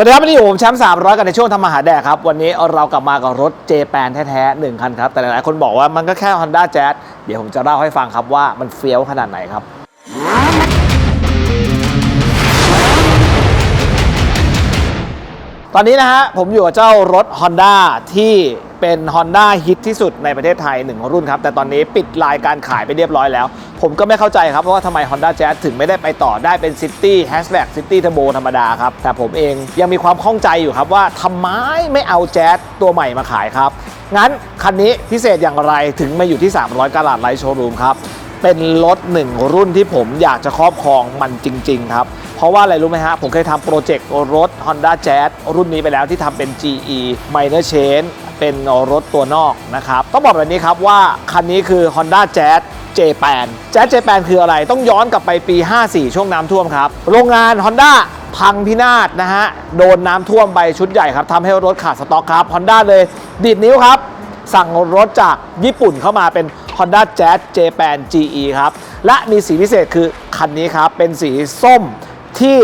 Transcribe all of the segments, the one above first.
วัสดีครับวันนี้ผมแชมป์300กันในช่วงทำมาหาแดกครับ วันนี้เรากลับมากับรถเจแปนแท้ๆหนึ่งคันครับ แต่หลายๆคนบอกว่ามันก็แค่ Honda Jazz เดี๋ยวผมจะเล่าให้ฟังครับว่ามันเฟี้ยวขนาดไหนครับ อนนี้นะฮะผมอยู่กับเจ้ารถ Honda ที่เป็น Honda ฮิตที่สุดในประเทศไทยหนึ่งรุ่นครับ แต่ตอนนี้ปิดลายการขายไปเรียบร้อยแล้ว ผมก็ไม่เข้าใจครับว่าทำไม Honda Jazz ถึงไม่ได้ไปต่อได้เป็น City Hatchback City Turbo ธรรมดาครับ แต่ผมเองยังมีความข้องใจอยู่ครับว่าทำไมไม่เอา Jazz ตัวใหม่มาขายครับ งั้นคันนี้พิเศษอย่างไรถึงมาอยู่ที่ 300กาลาดไลท์โชว์รูมครับเป็นรถหนึ่งรุ่นที่ผมอยากจะครอบครองมันจริง ๆ ครับ เพราะว่าอะไรรู้ไหมฮะ ผมเคยทำโปรเจกต์รถ Honda Jazz รุ่นนี้ไปแล้วที่ทำเป็น GE Minor Change เป็นรถตัวนอกนะครับต้องบอกแบบนี้ครับว่าคันนี้คือ Honda Jazz J8 Jazz J8 คืออะไรต้องย้อนกลับไปปี 54 ช่วงน้ำท่วมครับ โรงงาน Honda พังพินาศนะฮะ โดนน้ำท่วมไปชุดใหญ่ครับทำให้รถขาดสต็อกครับ Honda เลยดีดนิ้วครับ สั่งรถจากญี่ปุ่นเข้ามาเป็น Honda Jazz J8 GE ครับ และมีสีพิเศษคือคันนี้ครับ เป็นสีส้ม ที่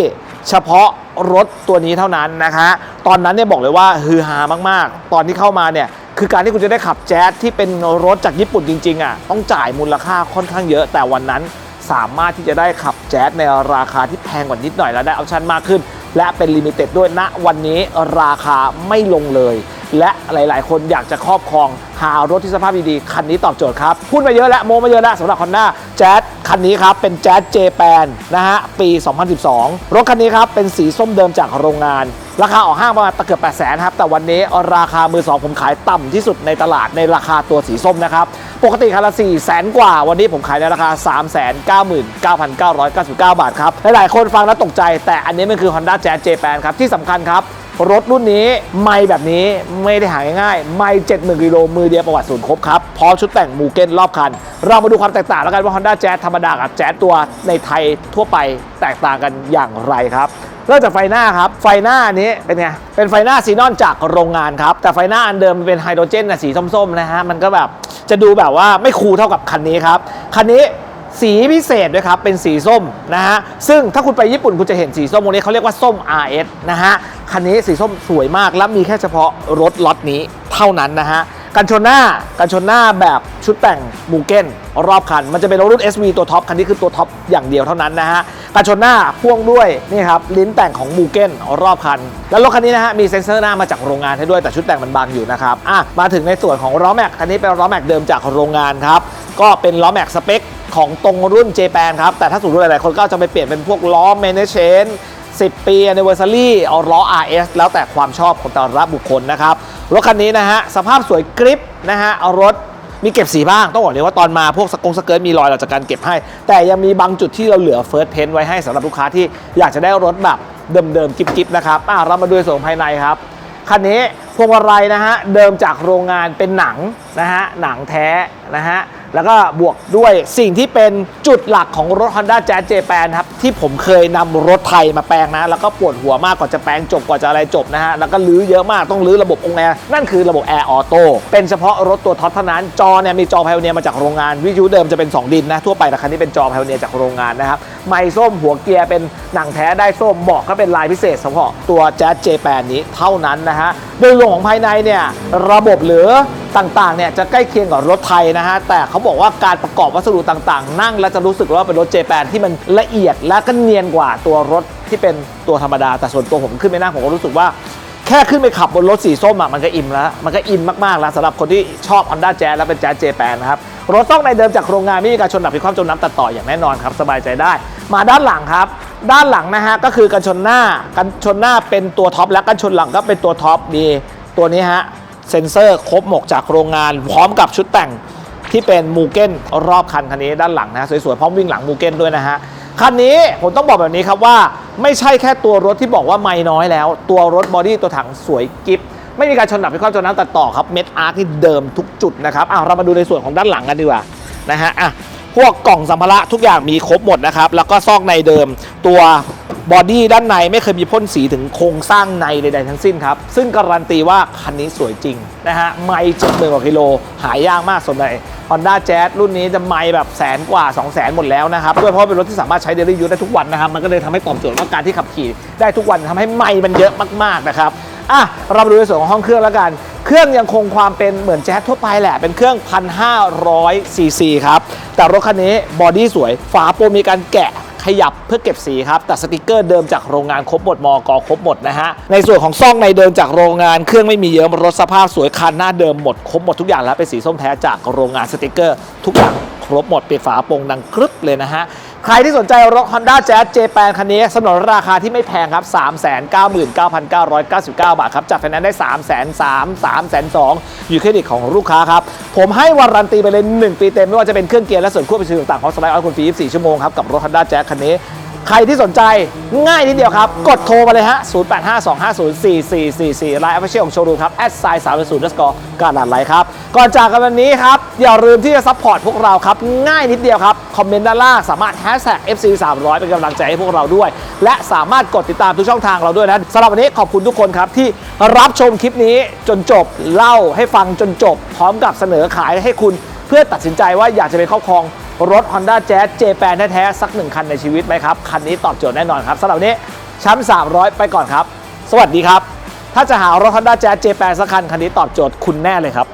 เฉพาะรถตัวนี้เท่านั้นนะคะ ตอนนั้นเนี่ยบอกเลยว่าฮือฮามากๆ ตอนที่เข้ามาเนี่ยคือการที่คุณจะได้ขับแจ๊สที่เป็นรถจากญี่ปุ่นจริงๆอะต้องจ่ายมูลค่าค่อนข้างเยอะ แต่วันนั้นสามารถที่จะได้ขับแจ๊สในราคาที่แพงกว่านิดหน่อยแล้วได้ออปชั่นมากขึ้น และเป็นลิมิเต็ดด้วยณวันนี้ราคาไม่ลงเลย และหลาย ๆ คนอยากจะครอบครองหารถที่สภาพดี ๆ คันนี้ตอบโจทย์ครับ พูดมาเยอะแล้วโมมาเยอะแล้วสำหรับ Honda Jazz คันนี้ครับ เป็น Jazz J8 นนะฮะ ปี 2012 รถคันนี้ครับ เป็นสีส้มเดิมจากโรงงาน ราคาออกห้างประมาณตะเกือบ 8 0 0 0 0 ครับ แต่วันนี้ราคามือสองผมขายต่ำที่สุดในตลาดในราคาตัวสีส้มนะครับ ปกติคันละ 4 0 0 0 0 กว่า วันนี้ผมขายในราคา 399,999 บาทครับ หลาย ๆ คนฟังแล้วตกใจ แต่อันนี้มันคือ Honda Jazz J8 ครับ ที่สำคัญครับ รถรุ่นนี้ไม่แบบนี้ไม่ได้หาง่ายๆไม่70,000กิโลมือเดียวประวัติศูนย์ครบครับพร้อมชุดแต่งมูเก้นรอบคัน เรามาดูความแตกต่างแล้วกันว่า Honda Jazz ธรรมดากับ Jazz ตัวในไทยทั่วไปแตกต่างกันอย่างไรครับเริ่มจากไฟหน้าครับ ไฟหน้านี้เป็นไง เป็นไฟหน้าซีนอนจากโรงงานครับ แต่ไฟหน้าอันเดิมเป็นไฮโดรเจนนะสีส้มๆนะฮะ มันก็แบบจะดูแบบว่าไม่คูลเท่ากับคันนี้ครับ คันนี้สีพิเศษด้วยครับ เป็นสีส้มนะฮะ ซึ่งถ้าคุณไปญี่ปุ่นคุณจะเห็นสีส้มตรงนี้เขาเรียกว่าส้ม RS นะฮะ คันนี้สีส้มสวยมาก และมีแค่เฉพาะรถล็อตนี้เท่านั้นนะฮะกันชนหน้ากันชนหน้าแบบชุดแต่งมูเก้นรอบคัน มันจะเป็นรุ่น SV ตัวท็อปคันนี้คือตัวท็อปอย่างเดียวเท่านั้นนะฮะกันชนหน้าพ่วงด้วยนี่ครับลิ้นแต่งของมูเก้นรอบคัน แล้วรถคันนี้นะฮะมีเซ็นเซอร์หน้ามาจากโรงงานให้ด้วยแต่ชุดแต่งมันบางอยู่นะครับอะมาถึงในส่วนของล้อแม็กคันนี้เป็นล้อแม็กเดิมจากโรงงานครับก็เป็นล้อแม็กสเปคของตรงรุ่น j p a n ครับแต่ถ้าสูงรุ่นหลายๆคนก็จะไปเปลี่ยนเป็นพวกล้อ m a n a g e n 10 ปี anniversary เอาล้อ RS แล้วแต่ความชอบของแต่ละบุคคลนะครับ รถคันนี้นะฮะ สภาพสวยกริปนะฮะ เอารถมีเก็บสีบ้าง ต้องบอกเลยว่าตอนมาพวกสกงสเกิร์ตมีรอยเราจากการเก็บให้ แต่ยังมีบางจุดที่เราเหลือเฟิร์สเพนไว้ให้สำหรับลูกค้าที่อยากจะได้รถแบบเดิมๆกิ๊บๆนะครับอะเรามาดูส่วนภายในครับคันนี้พวงมาลัยนะฮะเดิมจากโรงงานเป็นหนังนะฮะหนังแท้นะฮะ แล้วก็บวกด้วยสิ่งที่เป็นจุดหลักของรถ Honda Jazz J8 ครับ ที่ผมเคยนำรถไทยมาแปลงนะ แล้วก็ปวดหัวมากกว่าจะแปลงจบกว่าจะอะไรจบนะฮะ แล้วก็ลื้อเยอะมากต้องลื้อระบบองแอร์นั่นคือระบบแอร์ออโต้เป็นเฉพาะรถตัวท็อปเท่านั้น จอเนี่ยมีจอไพโอเนียมาจากโรงงาน วิทยุเดิมจะเป็น 2 ดินนะ ทั่วไปแต่คันนี้เป็นจอไพโอเนียจากโรงงานนะครับ ไม้ส้มหัวเกียร์เป็นหนังแท้ได้ส้มเบาะก็เป็นลายพิเศษเฉพาะตัว Jazz J8 นี้เท่านั้นนะฮะโดยรวมของภายในเนี่ยระบบหรือต่างๆเนี่ยจะใกล้เคียงกับรถไทยนะฮะแต่เขาบอกว่าการประกอบวัสดุต่างๆ นั่งแล้วจะรู้สึกว่าเป็นรถ J8 ที่มันละเอียดและก็เนียนกว่าตัวรถที่เป็นตัวธรรมดาแต่ส่วนตัวผมขึ้นไปนั่งผมก็รู้สึกว่าแค่ขึ้นไปขับบนรถสีส้มอะมันก็อิ่มแล้ว มันก็อินมากๆแล้วสำหรับคนที่ชอบ Honda Jazz และเป็น Jazz J8 นะครับ รถต้องในเดิมจากโรงงานไม่มีการชนดับพิความจมน้ำตัดต่ออย่างแน่นอนครับสบายใจได้ มาด้านหลังครับ ด้านหลังนะฮะก็คือกันชนหน้ากันชนหน้าเป็นตัวท็อปและกันชนหลังก็เป็นตัวท็อปดีตัวนี้ฮะเซ็นเซอร์ครบหมกจากโรงงาน พร้อมกับชุดแต่งที่เป็นมูเก้นรอบคันคันนี้ด้านหลังนะฮะสวยๆพร้อมวิ่งหลังมูเก้นด้วยนะฮะคันนี้ผมต้องบอกแบบนี้ครับว่า ไม่ใช่แค่ตัวรถที่บอกว่าไม่น้อยแล้ว ตัวรถบอดี้ตัวถังสวยกิฟ ไม่มีการชนดับพิความจมน้ำตัดต่อครับเม็ดอาร์คที่เดิมทุกจุดนะครับอะเรามาดูในส่วนของด้านหลังกันดีกว่านะฮะอะพวกกล่องสัมภาระทุกอย่างมีครบหมดนะครับ แล้วก็ซอกในเดิม ตัวบอดี้ด้านในไม่เคยมีพ่นสีถึงโครงสร้างในใดๆทั้งสิ้นครับ ซึ่งการันตีว่าคันนี้สวยจริงนะฮะ ไม่เจ็ดหมื่นกว่ากิโล หายากมากส่วนใหญ่ Honda Jazz รุ่นนี้จะไม่แบบแสนกว่า 2 0 0แสนหมดแล้วนะครับ ด้วยเพราะเป็นรถที่สามารถใช้เดลิยูได้ทุกวันนะครับ มันก็เลยทำให้ตอบโจทย์ว่าการที่ขับขี่ได้ทุกวันทำให้ไม่มันเยอะมากๆนะครับ อะเรามาดูในส่วนของห้องเครื่องแล้วกัน เครื่องยังคงความเป็นเหมือนแจ๊สทั่วไปแหละ เป็นเครื่อง 1,500ซีซีครับ แต่รถคันนี้บอดี้สวย ฝาโปรมีการแกะขยับเพื่อเก็บสีครับ แต่สติกเกอร์เดิมจากโรงงานครบหมดมอกครบหมดนะฮะ ในส่วนของซ่องในเดิมจากโรงงานเครื่องไม่มีเยิ้มรถสภาพสวยคันหน้าเดิมหมดครบหมดทุกอย่างแล้วเป็นสีส้มแท้จากโรงงานสติกเกอร์ ทุกอย่างครบหมดปิดฝาโปรงดังกรึบเลยนะฮะ ใครที่สนใจรถ Honda Jazz J8 คันนี้สำหรับราคาที่ไม่แพงครับ 399,999 บาทครับจัดไฟแนนซ์ได้ 303 302อยู่เครดิตของลูกค้าครับ ผมให้วารันตีไปเลย 1 ปีเต็ม ไม่ว่าจะเป็นเครื่องเกียร์และส่วนควบคุมต่างๆของสไลด์ออยคุณฟรี24 ชั่วโมงครับ กับรถ Honda Jazz คันนี้ ใครที่สนใจง่ายนิดเดียวครับ กดโทรมาเลยฮะ 0852504444ไลน์ออฟฟิเชียลของโชว์รูมครับแอดไซน์สามศูนย์ดัสกอร์การันไลน์ครับ ก่อนจากกันวันนี้ครับ อย่าลืมที่จะซัพพอร์ตพวกเราครับ ง่ายนิดเดียวครับ คอมเมนต์ด้านล่างสามารถแฮชแท็ก FC 300เป็นกำลังใจให้พวกเราด้วย และสามารถกดติดตามทุกช่องทางเราด้วยนะสำหรับวันนี้ขอบคุณทุกคนครับที่รับชมคลิปนี้จนจบเล่าให้ฟังจนจบ พร้อมกับเสนอขายให้คุณเพื่อตัดสินใจว่าอยากจะไปครอบครอง รถ Honda Jazz J8 แท้ๆสักหนึ่งคันในชีวิตไหมครับ คันนี้ตอบโจทย์แน่นอนครับสำหรับนนี้ชั้น300 ไปก่อนครับ สวัสดีครับ ถ้าจะหารถ Honda Jazz J8 สักคัน คันนี้ตอบโจทย์คุณแน่เลยครับ